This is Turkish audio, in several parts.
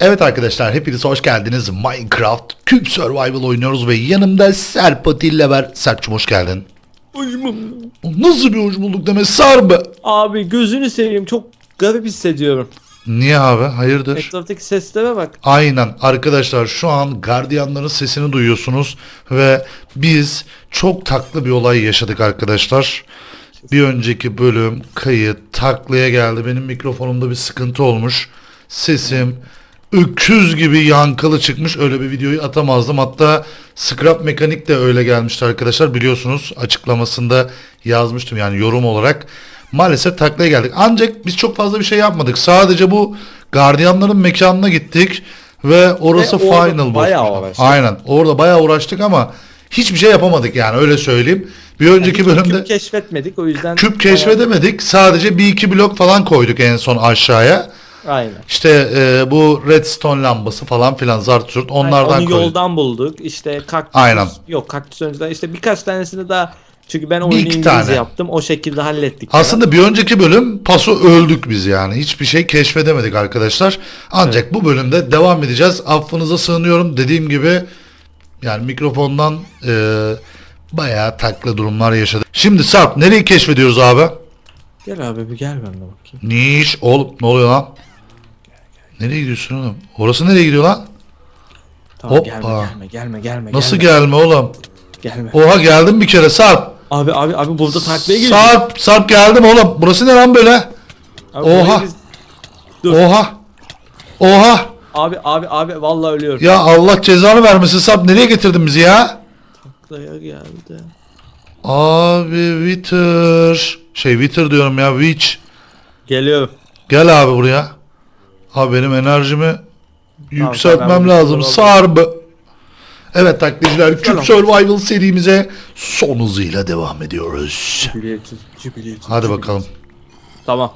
Evet arkadaşlar hepiniz hoş geldiniz. Minecraft Cube Survival oynuyoruz ve yanımda Serp Atilla var. Serpçum hoş geldin. Nasıl bir hoş bulduk deme Sarp. Abi gözünü seveyim çok garip hissediyorum. Niye abi hayırdır? Etraftaki seslere bak. Aynen arkadaşlar şu an gardiyanların sesini duyuyorsunuz ve biz çok taklı bir olay yaşadık arkadaşlar. Bir önceki bölüm kayıt taklaya geldi. Benim mikrofonumda bir sıkıntı olmuş. Sesim öküz gibi yankılı çıkmış. Öyle bir videoyu atamazdım. Hatta Scrap Mekanik de öyle gelmişti arkadaşlar. Biliyorsunuz açıklamasında yazmıştım yani yorum olarak. Maalesef taklaya geldik. Ancak biz çok fazla bir şey yapmadık. Sadece bu gardiyanların mekanına gittik ve orası Ve final boss. Aynen. Orada bayağı uğraştık ama hiçbir şey yapamadık yani öyle söyleyeyim. Bir önceki Hiç bölümde küp keşfetmedik o yüzden. küp keşfedemedik. Sadece bir iki blok falan koyduk en son aşağıya. Aynen. İşte e, bu redstone lambası falan filan zart zurt onlardan Onu koyduk. yoldan bulduk. İşte kaktüs. Aynen. Yok kaktüs önceden işte birkaç tanesini daha çünkü ben oyunu iki İngilizce tane. yaptım. O şekilde hallettik. Aslında bir önceki bölüm paso öldük biz yani. Hiçbir şey keşfedemedik arkadaşlar. Ancak bu bölümde devam edeceğiz. Affınıza sığınıyorum. Dediğim gibi yani mikrofondan e, bayağı takla durumlar yaşadık. Şimdi Sarp nereyi keşfediyoruz abi? Gel abi bir gel ben de bakayım. Niş oğlum ne oluyor lan? Nereye gidiyorsun oğlum? Orası nereye gidiyor lan? Tamam Hoppa. gelme gelme gelme gelme. Nasıl gelme. gelme oğlum? Gelme. Oha geldim bir kere Sarp. Abi abi abi burada taklaya girdik. Sarp Sarp geldim oğlum. Burası ne lan böyle? Abi, Oha. biz- Dur. Oha. Oha. Abi abi abi vallahi ölüyorum. Ya Allah cezanı vermesin Sarp nereye getirdin bizi ya? Taklaya geldi. Abi Wither. Şey Wither diyorum ya Witch. Geliyorum. Gel abi buraya. Abi benim enerjimi yükseltmem lazım. Sarp. Evet taklitçiler Selam. Survival serimize son hızıyla devam ediyoruz. Hadi bakalım. Tamam.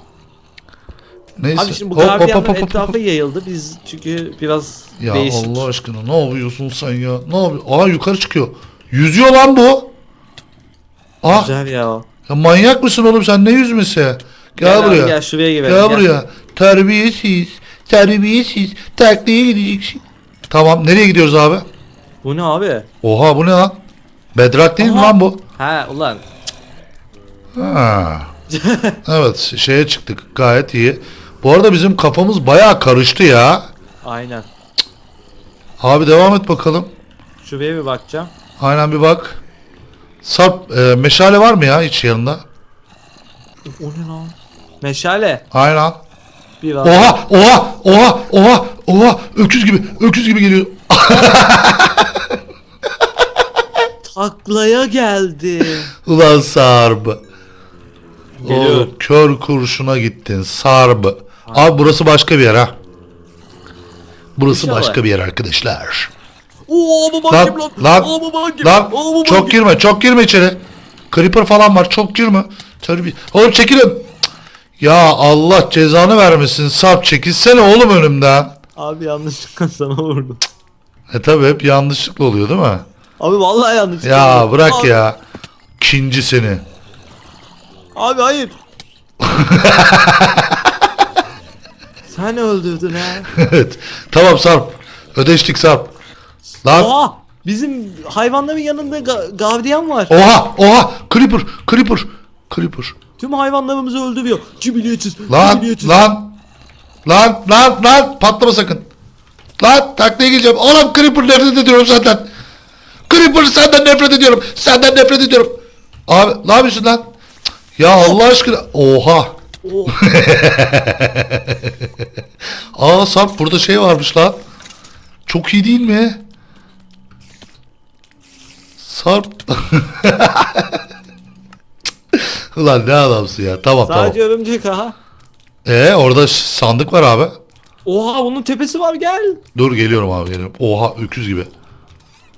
Neyse. Abi şimdi bu Hop, hop, hop, hop, hop. etrafa yayıldı. Biz çünkü biraz Ya değişik. Allah aşkına ne yapıyorsun sen ya? Ne yapıyorsun? Aa yukarı çıkıyor. Yüzüyor lan bu. Aa Güzel ya. ya manyak mısın oğlum sen ne yüzmesi? Gel, abi, buraya. gel şuraya Gel, girelim. buraya. Terbiyesiz. Terbiyesiz. Taklaya gideceksin. Tamam nereye gidiyoruz abi? Bu ne abi? Oha bu ne lan? Bedrock değil mi Aha. lan bu? Ha ulan. Ha. evet şeye çıktık gayet iyi. Bu arada bizim kafamız bayağı karıştı ya. Aynen. Abi devam et bakalım. Şuraya bir bakacağım. Aynen bir bak. Sarp e, meşale var mı ya hiç yanında? O ne lan? Meşale. Aynen. Bir var. Oha oha oha oha oha öküz gibi öküz gibi geliyor. Taklaya geldi. Ulan Sarp. Geliyor. O kör kurşuna gittin Sarp. Abi burası başka bir yer ha. Burası İnşallah. başka bir yer arkadaşlar. Oo baba Lan kim lan? lan Oo baba kim? lan Oo baba çok girme çok girme içeri. Creeper falan var çok girme. Terbiye. Oğlum çekilin. Ya Allah cezanı vermesin Sarp çekilsene oğlum önümden. Abi yanlışlıkla sana vurdum. E tabi hep yanlışlıkla oluyor değil mi? Abi vallahi yanlışlıkla Ya vurdum. bırak Abi- ya. Kinci seni. Abi hayır. Sen öldürdün ha. evet. Tamam Sarp. Ödeştik Sarp. Lan. Oha! Bizim hayvanların yanında ga- gardiyan var. Oha oha. Creeper. Creeper. Creeper. Tüm hayvanlarımızı öldürüyor. Cibiliyetsiz. Lan cibiliyetsiz. lan. Lan lan lan. Patlama sakın. Lan taklaya geleceğim. Oğlum Creeper nefret ediyorum senden. Creeper senden nefret ediyorum. Senden nefret ediyorum. Abi ne yapıyorsun lan? Ya Allah aşkına. Oha. Oo, Aa Sarp burada şey varmış lan. Çok iyi değil mi? Sarp. Ulan ne adamsın ya. Tamam sadece örümcek ha. tamam. Ee orada ş- sandık var abi. Oha bunun tepesi var gel. Dur geliyorum abi geliyorum. Oha öküz gibi.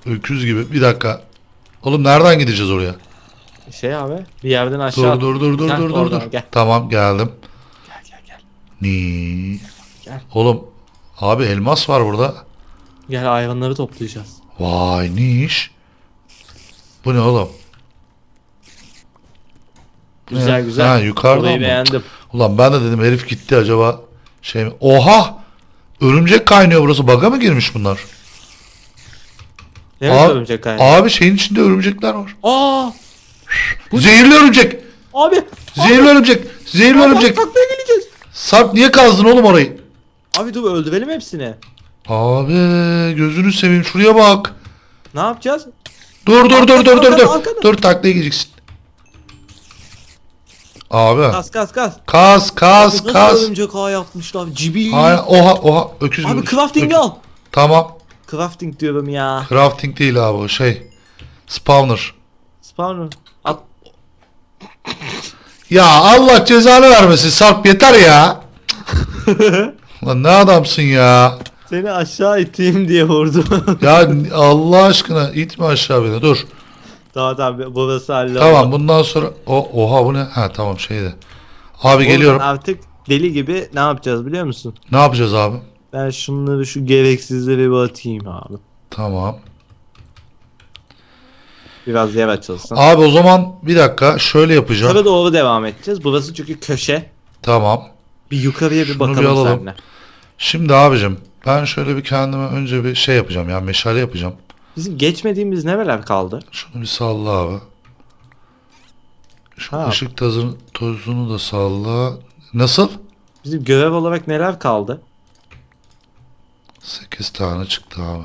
Öküz gibi. Bir dakika. Oğlum nereden gideceğiz oraya? Şey abi bir yerden aşağı. Dur dur dur dur Gel, dur dur oradan dur. Gel Tamam geldim. gel gel gel. Ni. Gel. Oğlum abi elmas var burada. Gel hayvanları toplayacağız. Vay ne iş? Bu ne oğlum? Güzel Ne? güzel. Ha, yukarıdan Orayı mı? beğendim. Ulan ben de dedim herif gitti acaba şey mi? Oha! Örümcek kaynıyor burası. Baga mı girmiş bunlar? Evet Abi- örümcek kaynağı. Abi şeyin içinde örümcekler var. Aa! Zehirli örümcek. Abi! Zehirli örümcek. Zehirli Abi, örümcek. taklaya geleceğiz. Sarp niye kazdın oğlum orayı? Abi dur öldürelim hepsini. Abi gözünü seveyim şuraya bak. Ne yapacağız? Dur dur dur dur dur dur. Dur taklaya gideceksin. Abi. Kas kas kas. Kas kas Abi nasıl kas. örümcek ağ yapmışlar? Cibi. Aynen oha oha öküz. Abi öküz. crafting'i al. Tamam. Crafting diyorum ya. Crafting değil abi o şey. Spawner. Spawner. At. Ya Allah cezanı vermesin Sarp yeter ya. Lan ne adamsın ya. Seni aşağı iteyim diye vurdum. Ya Allah aşkına itme aşağı beni dur. Tamam tamam burası halloldu. Tamam bundan sonra o oha bu ne? Ha tamam şeydi. Abi Oradan geliyorum. Artık deli gibi ne yapacağız biliyor musun? Ne yapacağız abi? Ben şunları şu gereksizleri bir atayım abi. Tamam. Biraz yer açılsın. Abi o zaman bir dakika şöyle yapacağım. Yukarı doğru devam edeceğiz. Burası çünkü köşe. Tamam. Bir yukarıya bir Şunu bakalım bir alalım. seninle. Şimdi abicim ben şöyle bir kendime önce bir şey yapacağım ya meşale yapacağım. Bizim geçmediğimiz nereler kaldı? Şunu bir salla abi. Şu Ha. ışık tozunu, tozunu da salla. Nasıl? Bizim görev olarak neler kaldı? 8 tane çıktı abi.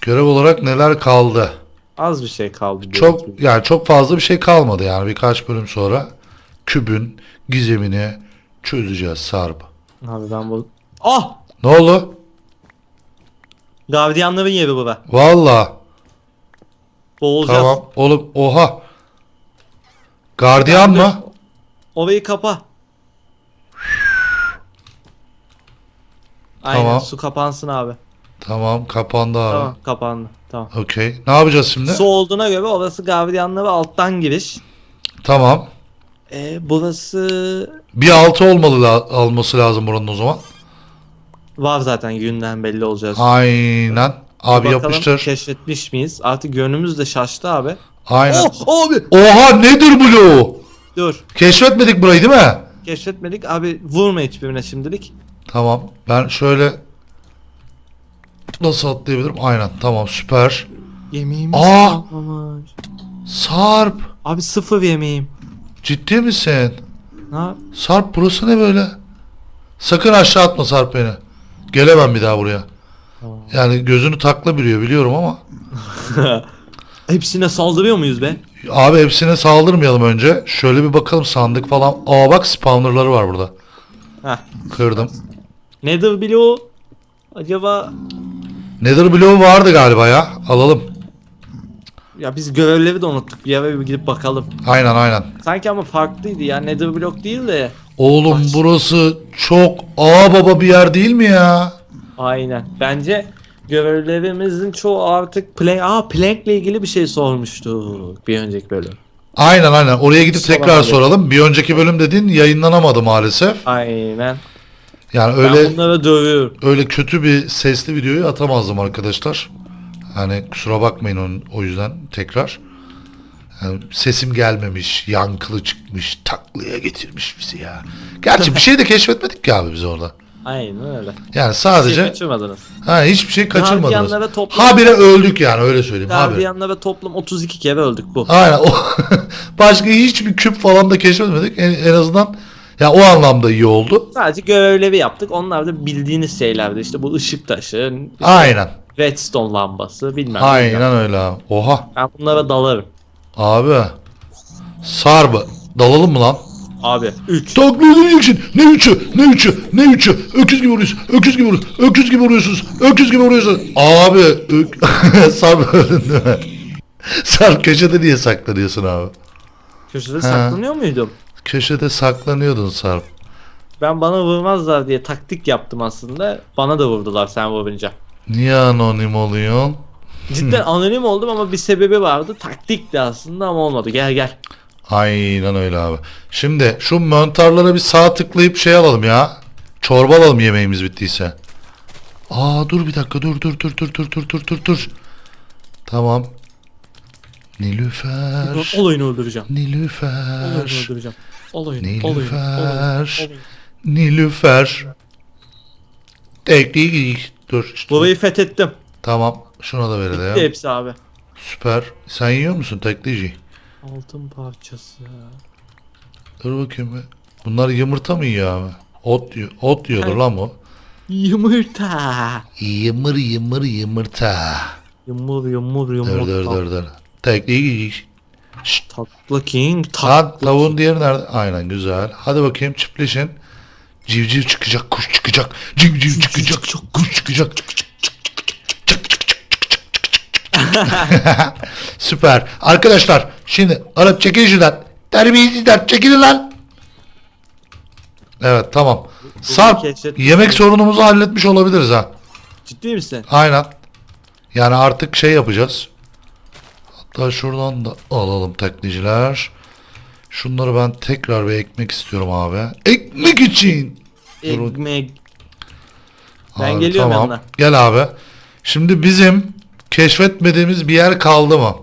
Görev olarak neler kaldı? Az bir şey kaldı. diye Çok hatırlıyorum. yani çok fazla bir şey kalmadı yani birkaç bölüm sonra kübün gizemini çözeceğiz Sarp. Abi ben bu... Ah! Ne oldu? Gardiyanların yeri bu be. Valla Boğulacağız. tamam oğlum oha. Gardiyan mı? Orayı kapa. Aynen Tamam. su kapansın abi. Tamam kapandı abi. Tamam kapandı. Tamam. Okey. Ne yapacağız şimdi? Su olduğuna göre orası gardiyanlara alttan giriş. Tamam. Ee, burası Bir altı olmalı la- alması lazım buranın o zaman. Var zaten günden belli olacağız. Aynen. Abi Bakalım yapıştır. keşfetmiş miyiz? Artık gönlümüz de şaştı abi. Aynen. Oh abi. Oha nedir bloğu? Dur. Keşfetmedik burayı değil mi? Keşfetmedik. Abi vurma hiçbirine şimdilik. Tamam. Ben şöyle nasıl atlayabilirim? Aynen. Tamam süper. Yemeğimiz Aa! kalmamış. Sarp. Abi sıfır yemeğim. Ciddi misin? Ne yap- Sarp burası ne böyle? Sakın aşağı atma Sarp beni. Gelemem bir daha buraya. Tamam. Yani gözünü takla biliyor biliyorum ama. Hepsine saldırıyor muyuz be? Abi hepsine saldırmayalım önce. Şöyle bir bakalım sandık falan. Aa bak spawnerları var burada. Heh. Kırdım. Nedir bloğu? Acaba Nether bloğu vardı galiba ya. Alalım. ya biz görevleri de unuttuk. Bir eve bir gidip bakalım. Aynen aynen. Sanki ama farklıydı ya. Nether blok değil de. Oğlum Baş- burası çok ağ baba bir yer değil mi ya? Aynen. Bence görevlerimizin çoğu artık plank. Aa plankle ilgili bir şey sormuştuk bir önceki bölüm. Aynen aynen. Oraya gidip tekrar Soramadık. soralım. Bir önceki bölüm dediğin yayınlanamadı maalesef. Aynen. Yani Öyle... Ben bunlara dövüyorum. öyle kötü bir sesli videoyu atamazdım arkadaşlar. Hani kusura bakmayın onun, o yüzden tekrar. Yani sesim gelmemiş, yankılı çıkmış, taklaya getirmiş bizi ya. Gerçi bir şey de keşfetmedik ki abi biz orada. Aynen öyle. Yani sadece kaçırmadınız. ha hiçbir şey kaçırmadınız. Gardiyanlara toplam, Habire öldük yani öyle söyleyeyim. Habire. gardiyanlara toplam 32 kere öldük bu. Aynen. O başka hiçbir küp falan da keşfetmedik. En, en azından ya o anlamda iyi oldu. Sadece görevleri yaptık. Onlar da bildiğiniz şeylerdi. İşte bu ışık taşı, Aynen. redstone lambası bilmem. bilmem. Aynen öyle abi. Oha. Ben bunlara dalarım. Abi. Sarba. Dalalım mı lan? Abi 3. Takla edeceksin. Ne üçü? Ne üçü? Ne üçü? Öküz gibi vuruyorsun. Öküz gibi vuruyorsun. Öküz gibi vuruyorsunuz. Öküz gibi vuruyorsun. Abi. Ök... Sarp öldün değil mi? Sarp köşede niye saklanıyorsun abi? Köşede saklanıyor muydum? Köşede saklanıyordun Sarp. Ben bana vurmazlar diye taktik yaptım aslında. Bana da vurdular sen vurunca. Niye anonim oluyorsun? Cidden anonim oldum ama bir sebebi vardı. Taktikti aslında ama olmadı. Gel gel. Aynen öyle abi. Şimdi şu mantarlara bir sağ tıklayıp şey alalım ya. Çorba alalım yemeğimiz bittiyse. Aa dur bir dakika dur dur dur dur dur dur dur dur dur. Tamam. Nilüfer. Olayını öldüreceğim. Olayını Nilüfer. öldüreceğim. Olayını, Nilüfer. olayını, olayını. Nilüfer. Tekniği giy. Dur. Burayı fethettim. Tamam. Şuna da verelim. Bitti hepsi abi. Süper. Sen yiyor musun teklici? Altın parçası. Dur bakayım be. Bunlar yumurta mı yiyor abi? Ot, yiyor- ot yiyordur lan bu. Yumurta. Yımır yımır yumurta. Yumur yumur yumurta. Dur dur dur dur. Tekliği giy. Şşt. Tatlı king. Lan Tatlı. tavuğun diğeri nerede? Aynen güzel. Hadi bakayım çiftleşin. Civciv çıkacak, kuş çıkacak. Civciv çıkacak, kuş çıkacak. Süper. Arkadaşlar şimdi Arap çekil şuradan. Terbiyesizler çekilin lan. Evet tamam. Sarp keşfettim. yemek sorunumuzu halletmiş olabiliriz ha. Ciddi misin? Aynen. Yani artık şey yapacağız. Hatta şuradan da alalım tekliciler. Şunları ben tekrar bir ekmek istiyorum abi. Ekmek için. Ekmek. Ben Abi, geliyorum tamam. yanına. Gel abi. Şimdi bizim keşfetmediğimiz bir yer kaldı mı?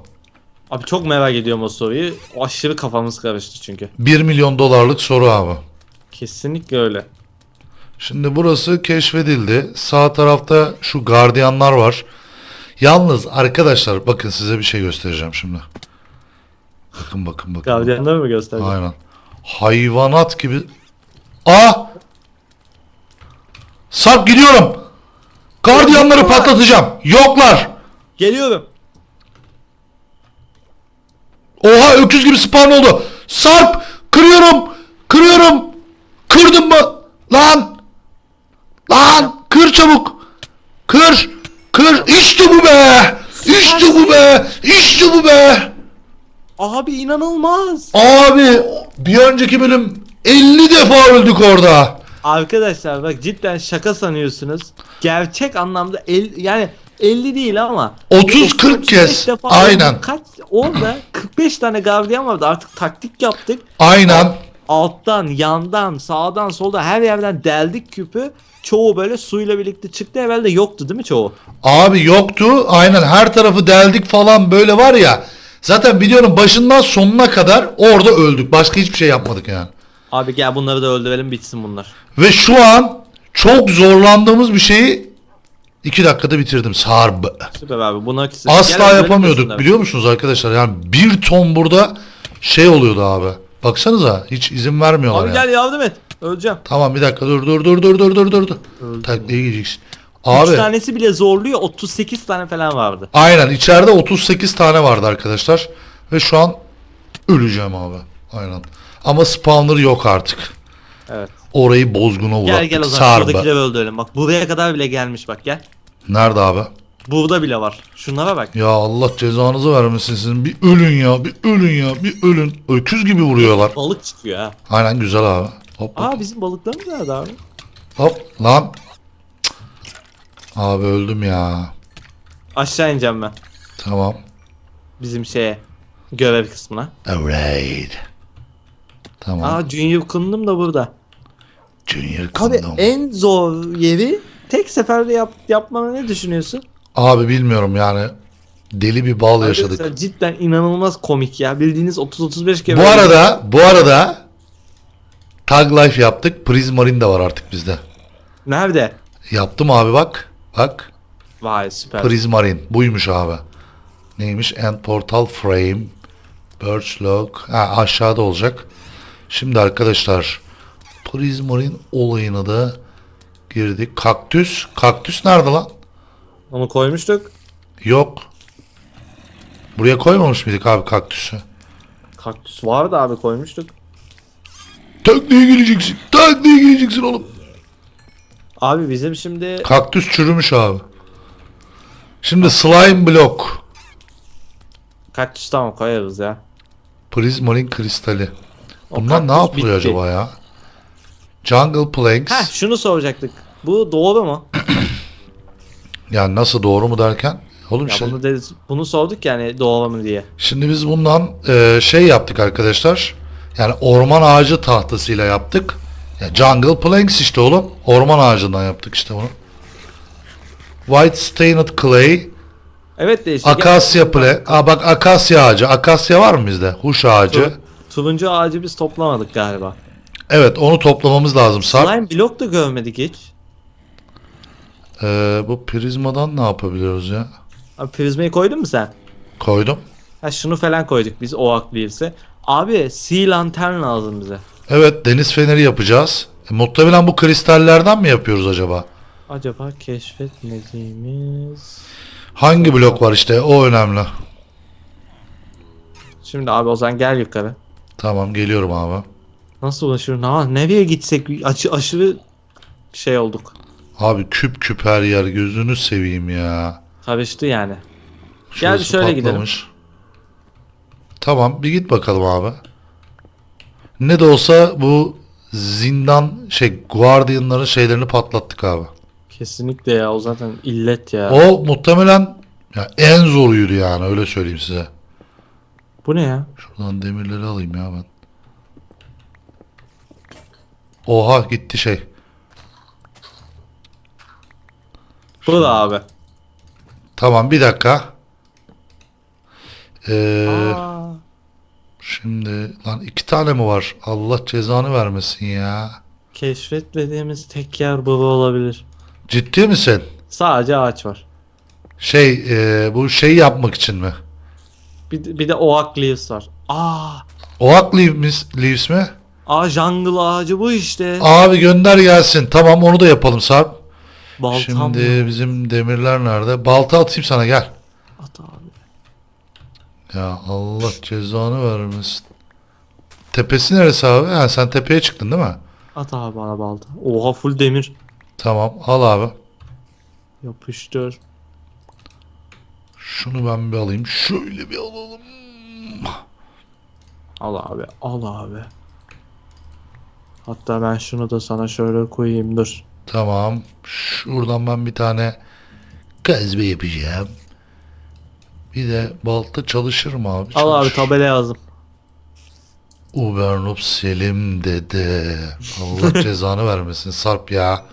Abi çok merak ediyorum o soruyu. Aşırı kafamız karıştı çünkü. 1 milyon dolarlık soru abi. Kesinlikle öyle. Şimdi burası keşfedildi. Sağ tarafta şu gardiyanlar var. Yalnız arkadaşlar bakın size bir şey göstereceğim şimdi. Bakın bakın bakın. Gardiyanları mı gösterdin? Aynen. Hayvanat gibi. Aa! Sarp gidiyorum. Gardiyanları patlatacağım. Yoklar. Geliyorum. Oha öküz gibi spawn oldu. Sarp kırıyorum. Kırıyorum. Kırdım mı? Lan. Lan kır çabuk. Kır. Kır. İşte bu be. İşte bu be. İşte bu be. Abi inanılmaz. Abi bir önceki bölüm 50 defa öldük orada. Arkadaşlar bak cidden şaka sanıyorsunuz. Gerçek anlamda el, yani 50 değil ama 30-40 35 kez. defa Aynen. öldük. Kaç orada 45 tane gardiyan vardı. Artık taktik yaptık. Aynen. Alttan, yandan, sağdan, solda her yerden deldik küpü. Çoğu böyle suyla birlikte çıktı. Evvelde yoktu değil mi çoğu? Abi yoktu. Aynen her tarafı deldik falan böyle var ya. Zaten videonun başından sonuna kadar orada öldük. Başka hiçbir şey yapmadık yani. Abi gel bunları da öldürelim bitsin bunlar. Ve şu an çok zorlandığımız bir şeyi 2 dakikada bitirdim. Sarb. Süper abi buna Asla Gel, yapamıyorduk biliyor musunuz arkadaşlar? Yani bir ton burada şey oluyordu abi. Baksanıza hiç izin vermiyorlar Abi ya. gel yardım et. Öleceğim. Tamam bir dakika dur dur dur dur dur dur dur. dur. Takliye gideceksin. 3 Abi tanesi bile zorluyor. 38 tane falan vardı. aynen içeride 38 tane vardı arkadaşlar. Ve şu an öleceğim abi. Aynen. Ama spawner yok artık. Evet. Orayı bozguna uğrattık. Gel gel o zaman Sarba. şuradakileri öldürelim. Bak buraya kadar bile gelmiş bak gel. Nerede abi? Burada bile var. Şunlara bak. Ya Allah cezanızı vermesin sizin. Bir ölün ya, bir ölün ya, bir ölün. Öküz gibi vuruyorlar. Balık çıkıyor ha. Aynen güzel abi. Hop hop. Aa bizim balıklarımız nerede abi? hop. Lan. Cık. Abi öldüm ya. Aşağı ineceğim ben. Tamam. Bizim şeye. Görev kısmına. Alright. Tamam. Aa Junior Kundum da burada. Junior Abi Kingdom. en zor yeri tek seferde yap, yapmana ne düşünüyorsun? Abi bilmiyorum yani. Deli bir bal yaşadık. Arkadaşlar cidden inanılmaz komik ya. Bildiğiniz 30-35 kere. Bu arada, bu arada Tag Life yaptık. Prismarine de var artık bizde. Nerede? Yaptım abi bak. Bak. Vay süper. Prismarine. Buymuş abi. Neymiş? End Portal Frame. Birch Log. Ha, aşağıda olacak. Şimdi arkadaşlar Prismarine olayına da girdik. Kaktüs. Kaktüs nerede lan? Onu koymuştuk. Yok. Buraya koymamış mıydık abi kaktüsü? Kaktüs vardı abi koymuştuk. Tekneye geleceksin. Tekneye geleceksin oğlum. Abi bizim şimdi Kaktüs çürümüş abi. Şimdi slime block. kaktüs tamam koyarız ya. Prismarine kristali. O Bunlar ne yapılıyor bitti. acaba ya? Jungle planks. Heh şunu soracaktık. Bu doğru mu? Yani nasıl doğru mu derken? Oğlum Ya işte, bunu, deriz, bunu sorduk yani doğru mu diye. şimdi biz bundan e, şey yaptık arkadaşlar. Yani orman ağacı tahtasıyla yaptık. Ya jungle planks işte oğlum. Orman ağacından yaptık işte bunu. White stained clay, Evet değişik. akasya ple. Aa bak akasya ağacı. Akasya var mı bizde? Huş ağacı. Tur- Turuncu ağacı biz toplamadık galiba. Evet onu toplamamız lazım. Sarp. Slime blok da görmedik hiç. Ee, bu prizmadan ne yapabiliyoruz ya? Abi prizmayı koydun mu sen? Koydum. Ha şunu falan koyduk biz o aklıysa. Abi sea lantern lazım bize. Evet deniz feneri yapacağız. E, muhtemelen bu kristallerden mi yapıyoruz acaba? Acaba keşfetmediğimiz... Hangi blok var işte o önemli. Şimdi abi o zaman gel yukarı. Tamam geliyorum abi. Nasıl ulaşır? Ha, nereye gitsek Aşı, aşırı şey olduk. Abi küp küp her yer gözünü seveyim ya. Karıştı yani. Gel Şurası şöyle gidelim. patlamış. Tamam bir git bakalım abi. Ne de olsa bu zindan şey guardianların şeylerini patlattık abi. Kesinlikle ya o zaten illet ya. O muhtemelen ya en zoruydu yani öyle söyleyeyim size. Bu ne ya? Şuradan demirleri alayım ya ben. Oha gitti şey. Bu da abi. Tamam bir dakika. Ee, Aa, şimdi lan iki tane mi var? Allah cezanı vermesin ya. keşfetmediğimiz tek yer bu olabilir. Ciddi misin? Sadece ağaç var. Şey e, bu şey yapmak için mi? Bir, de- bir de oak leaves var. Aa, Oak leaves, leaves mi? Aa jungle ağacı bu işte. Abi gönder gelsin. Tamam onu da yapalım Sarp. Baltam Şimdi mı? bizim demirler nerede? Balta atayım sana gel. At abi. Ya Allah cezanı vermesin. Tepesi neresi abi? Ha, sen tepeye çıktın değil mi? At abi bana balta. Oha full demir. Tamam al abi. Yapıştır. Şunu ben bir alayım. Şöyle bir alalım. Al abi. Al abi. Hatta ben şunu da sana şöyle koyayım dur. Tamam. Şuradan ben bir tane kazma yapacağım. Bir de balta çalışır mı abi? Al abi Çalışır. tabela yazdım. Ubernup Selim dede. Allah cezanı vermesin Sarp ya.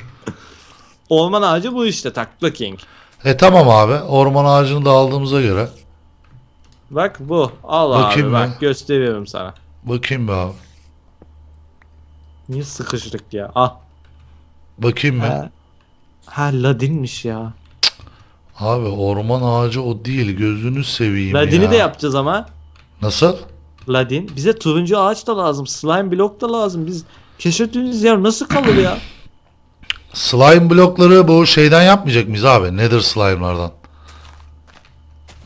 Orman ağacı bu işte takla king. E tamam abi. Orman ağacını da aldığımıza göre. Bak bu. Al Bakayım abi mı? bak gösteriyorum sana. Bakayım be abi. Niye sıkıştık ya? Ah. Bakayım mı? Ha, ha ladinmiş ya. Abi orman ağacı o değil. Gözünü seveyim Ladini ya. de yapacağız ama. Nasıl? Ladin. Bize turuncu ağaç da lazım. Slime blok da lazım. Biz keşfettiğimiz yer nasıl kalır ya? Slime blokları bu şeyden yapmayacak mıyız abi? Nether slime'lardan.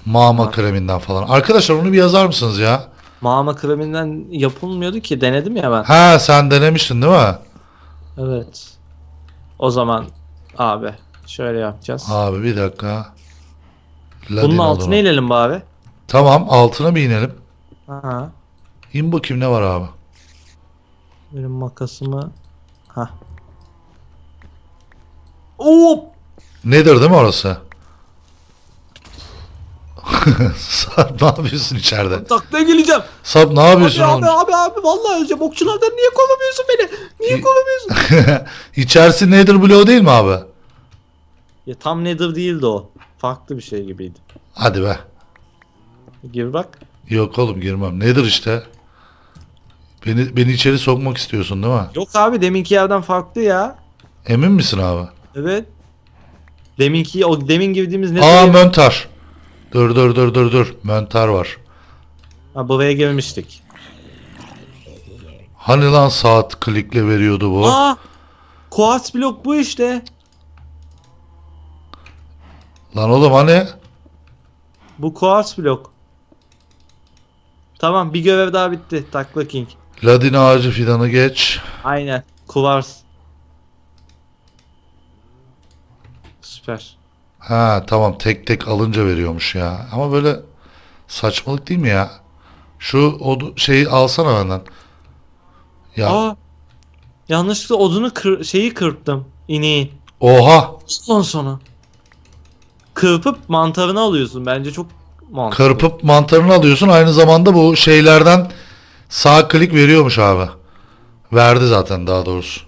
Mama kreminden falan. Arkadaşlar onu bir yazar mısınız ya? Mağma kreminden yapılmıyordu ki. Denedim ya ben. Ha sen denemiştin değil mi? Evet. O zaman abi şöyle yapacağız. Abi bir dakika. Bunun Ladin o altına zaman. inelim be abi. Tamam altına bir inelim. Ha. İn bakayım ne var abi. Benim makasımı. Ha. Oo! Nedir değil mi orası? Sarp ne yapıyorsun içeride? Taklaya geleceğim. Sarp ne Abi yapıyorsun abi oğlum? abi abi vallahi öleceğim. Okçulardan niye kovamıyorsun beni? Niye kovamıyorsun? İçerisi Nether bloğu değil mi abi? ya tam nedir değildi o. Farklı bir şey gibiydi. Hadi be. Gir bak. Yok oğlum girmem. Nedir işte? Beni beni içeri sokmak istiyorsun değil mi? Yok abi deminki yerden farklı ya. Emin misin abi? Evet. Deminki o demin girdiğimiz ne Aa möntar. Dur dur dur dur dur. Möntar var. Ha buraya girmiştik. Hani lan saat klikle veriyordu bu? Aa! Quartz blok bu işte. Lan oğlum hani? Bu quartz blok. Tamam bir görev daha bitti. Takla King. Ladin ağacı fidanı geç. Aynen. Quartz. Süper. Ha tamam tek tek alınca veriyormuş ya. Ama böyle saçmalık değil mi ya? Şu odu, şeyi alsana benden. Ya Aa! Yanlışlıkla odunu kır, şeyi kırptım. İneği. oha Ondan sonra. Kırpıp mantarını alıyorsun. Bence çok mantıklı. kırpıp mantarını alıyorsun aynı zamanda bu şeylerden sağ klik veriyormuş abi. Verdi zaten daha doğrusu.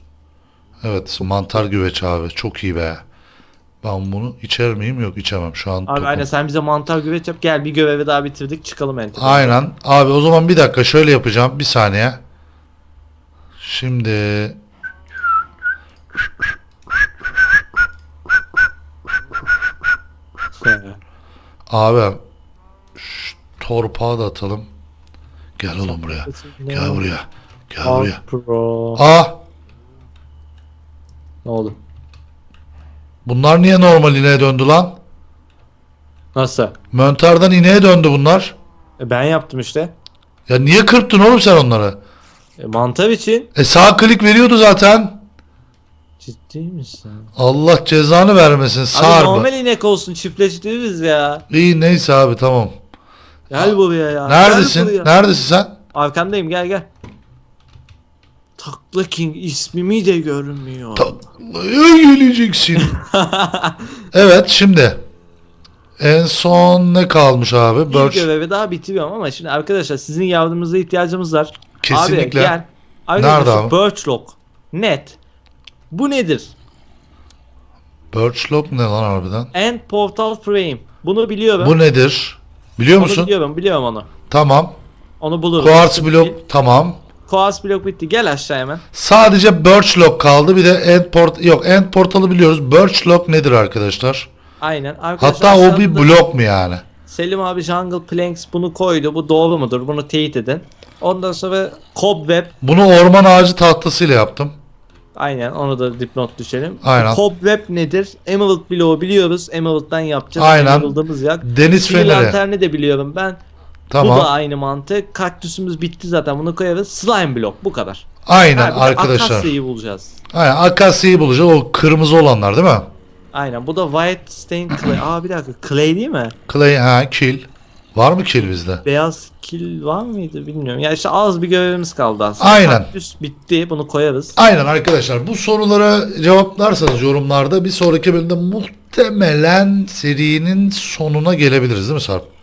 Evet mantar güveç abi çok iyi be. Ben bunu içer miyim? Yok içemem şu an. Abi tokum. aynen sen bize mantar güveç yap. Gel bir görevi daha bitirdik çıkalım enter. Aynen. Abi o zaman bir dakika şöyle yapacağım. Bir saniye. Şimdi. Abi şu torpağı da atalım. Gel oğlum buraya. Gel buraya. Gel buraya. Art Pro. Ah Ne oldu? Bunlar niye normal ineğe döndü lan? Nasıl? Mönterden ineğe döndü bunlar. E, ben yaptım işte. Ya niye kırptın oğlum sen onları? E, mantar için. E sağ klik veriyordu zaten. Ciddi misin? Allah cezanı vermesin Abi sarma. normal inek olsun çiftleştiririz ya. İyi neyse abi tamam. Gel buraya ya. Gel Neredesin? buraya. Neredesin sen? Arkandayım gel gel. Takla King ismimi de görünmüyor. Taklaya geleceksin. evet şimdi. En son ne kalmış abi? Bir Birch. görevi daha bitiriyorum ama şimdi arkadaşlar sizin yardımınıza ihtiyacımız var. Kesinlikle. Abi gel. Nerede abi? Birch Lock. Net. Bu nedir? Birch Lock ne lan harbiden? End Portal Frame. Bunu biliyorum. Bu nedir? Biliyor onu musun? biliyorum biliyorum onu. Tamam. Onu bulurum. Quartz blok tamam. Quartz blok bitti. Gel aşağı hemen. Sadece Birch Lock kaldı. Bir de End Port yok End Portal'ı biliyoruz. Birch Lock nedir arkadaşlar? Aynen. Arkadaşlar Hatta o bir aşağıda blok mu yani? Selim abi Jungle Planks bunu koydu. Bu doğru mudur? Bunu teyit edin. Ondan sonra Cobweb. Bunu orman ağacı tahtasıyla yaptım. Aynen onu da dipnot düşelim. Aynen. Cobweb nedir? Emerald bloğu biliyoruz. Emerald'dan yapacağız. Aynen. Emerald'ımız yak. Deniz Sihir feneri. lanterni de biliyorum ben. Bu Tamam. da aynı mantık. Kaktüsümüz bitti zaten. Bunu koyarız. Slime blok. Bu kadar. Aynen de arkadaşlar. Akasya'yı bulacağız. Aynen Akasya'yı bulacağız. O kırmızı olanlar değil mi? Aynen. Bu da White Stain Clay. Aa bir dakika. Clay değil mi? Clay ha kill. Var mı kill bizde? Beyaz kil var mıydı bilmiyorum. Ya işte az bir görevimiz kaldı aslında. Aynen. Kaktüs bitti. Bunu koyarız. Aynen arkadaşlar bu sorulara cevaplarsanız yorumlarda bir sonraki bölümde muhtemelen serinin sonuna gelebiliriz değil mi Sarp?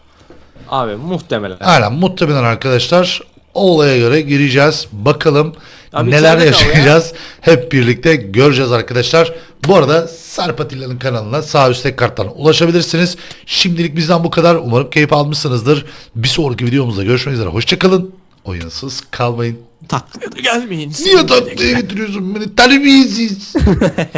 Abi muhtemelen. Aynen muhtemelen arkadaşlar o olaya göre gireceğiz. Bakalım Abi neler kal ya. yaşayacağız. Hep birlikte göreceğiz arkadaşlar. Bu arada Sarp Atilla'nın kanalına sağ üstteki karttan ulaşabilirsiniz. Şimdilik bizden bu kadar. Umarım keyif almışsınızdır. Bir sonraki videomuzda görüşmek üzere. Hoşçakalın. Oyunsuz kalmayın. Taklaya da gelmeyin. Niye tatlıya getiriyorsun beni? Terbiyesiz.